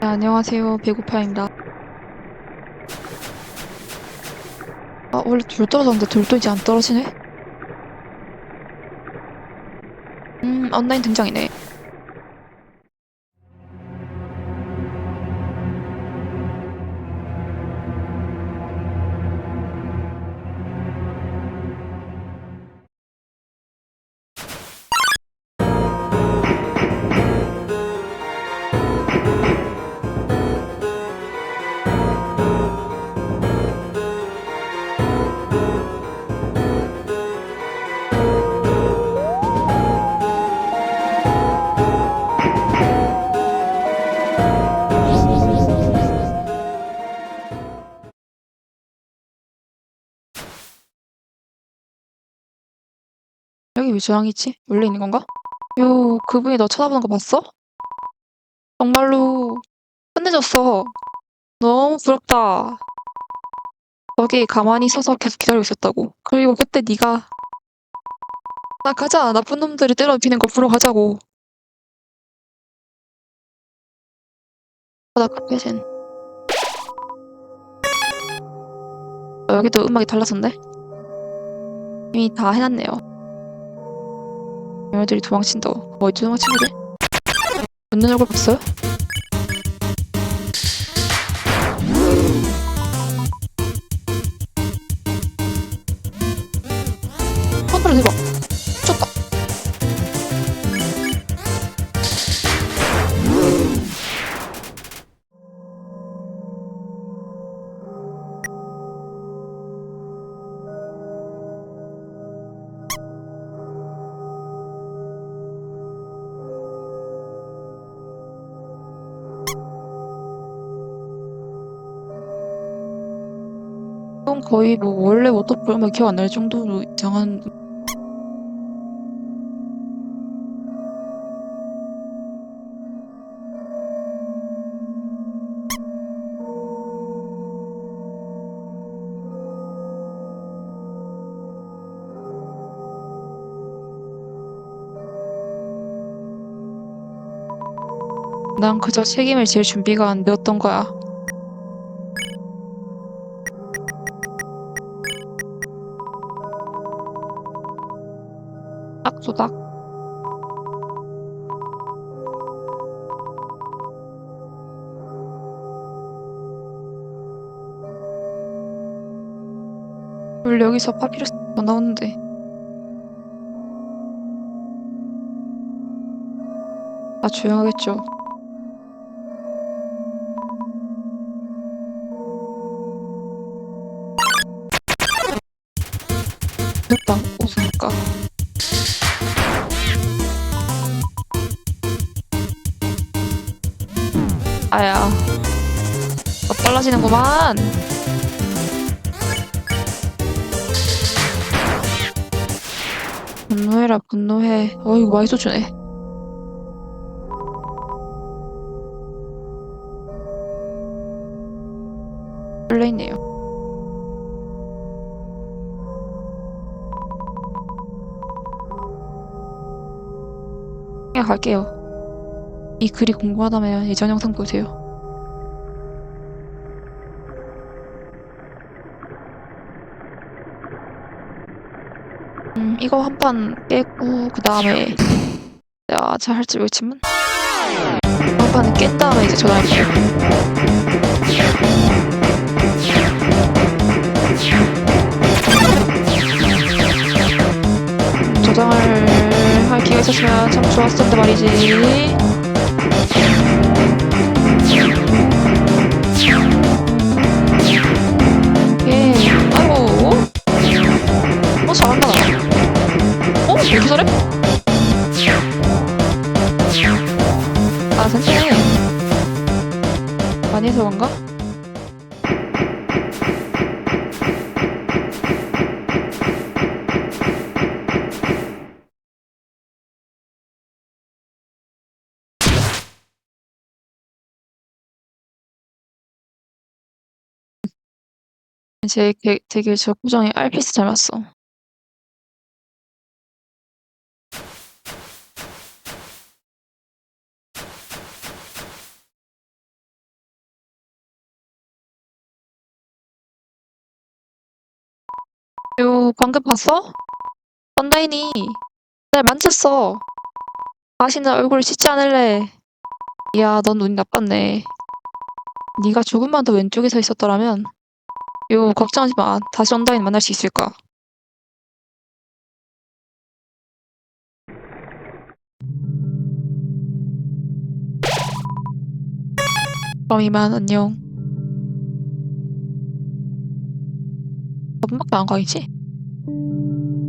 네, 안녕하세요. 배고파입니다. 아, 원래 돌 떨어졌는데 돌도 이제 안 떨어지네? 음, 온라인 등장이네. 여기 왜 저랑 있지? 원래 있는 건가? 요, 그분이 너 쳐다보는 거 봤어? 정말로 끝내줬어. 너무 부럽다. 거기 가만히 서서 계속 기다리고 있었다고. 그리고 그때 네가 나 가자. 나쁜 놈들이 때려눕히는 거 보러 가자고. 카페진. 어, 여기도 음악이 달라졌네. 이미 다 해놨네요. 얘네들이 도망친다. 어디 도망친 거지? 웃는 얼굴 봤어요? 한번에 대박. 이건 거의 뭐 원래 워터풀만 기억 안 날 정도로 이상한 난 그저 책임을 질 준비가 안 되었던 거야. 딱조닥. 원래 여기서 파피루스 더 나오는데. 아, 조용하겠죠. 됐다, 아야. 더 빨라지는구만. 분노해라, 분노해. 어이구, 많이 쏘주네. 설레있네요. 그냥 갈게요. 이 글이 궁금하다면 예전 영상 보세요. 음, 이거 한 판 깨고 그 다음에 내가 잘 할지 모르겠지만 한 판은 깬 다음에 이제 전화할게요. 저장을 할 기회가 있었으면 참 좋았을 텐데 말이지. 잘해? 아, 센터네. 많이 해서 그런가? 제 게- 되게 저 표정이 알피스 닮았어. 요, 방금 봤어? 언다인이 날 만졌어. 다시는 얼굴 씻지 않을래. 이야, 넌 눈이 나빴네. 네가 조금만 더 왼쪽에 서 있었더라면 요, 걱정하지 마. 다시 언다인 만날 수 있을 거야. 그럼 이만 안녕. 한 번밖에 안 가이지?